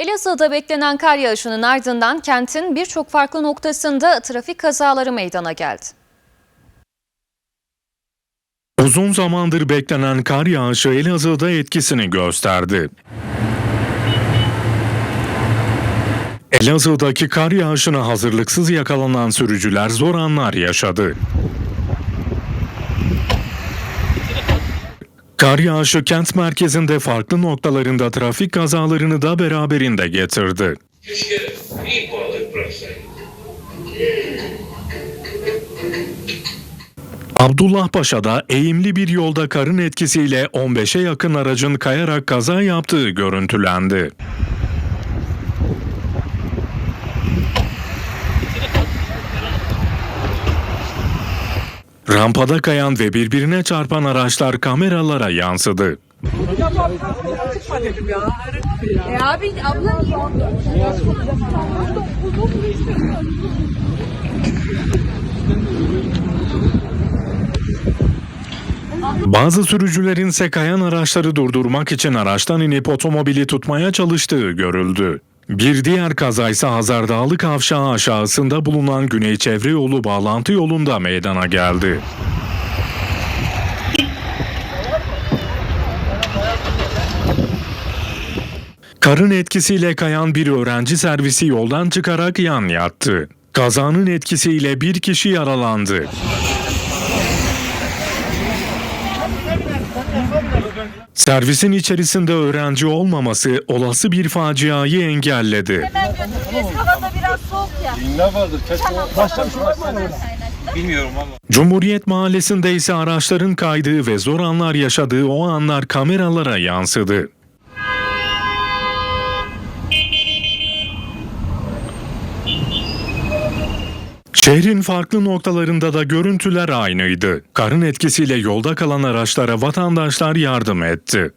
Elazığ'da beklenen kar yağışının ardından kentin birçok farklı noktasında trafik kazaları meydana geldi. Uzun zamandır beklenen kar yağışı Elazığ'da etkisini gösterdi. Elazığ'daki kar yağışına hazırlıksız yakalanan sürücüler zor anlar yaşadı. Kar yağışı kent merkezinde farklı noktalarında trafik kazalarını da beraberinde getirdi. Keşke iyi balık. Abdullah Paşa'da eğimli bir yolda karın etkisiyle 15'e yakın aracın kayarak kaza yaptığı görüntülendi. Rampada kayan ve birbirine çarpan araçlar kameralara yansıdı. E abi abla niye Bazı sürücülerin ise kayan araçları durdurmak için araçtan inip otomobili tutmaya çalıştığı görüldü. Bir diğer kaza ise Hazardağlı Kavşağı aşağısında bulunan Güney Çevre Yolu bağlantı yolunda meydana geldi. Karın etkisiyle kayan bir öğrenci servisi yoldan çıkarak yan yattı. Kazanın etkisiyle bir kişi yaralandı. Servisin içerisinde öğrenci olmaması olası bir faciayı engelledi. Cumhuriyet Mahallesi'nde ise araçların kaydığı ve zor anlar yaşadığı o anlar kameralara yansıdı. Şehrin farklı noktalarında da görüntüler aynıydı. Karın etkisiyle yolda kalan araçlara vatandaşlar yardım etti.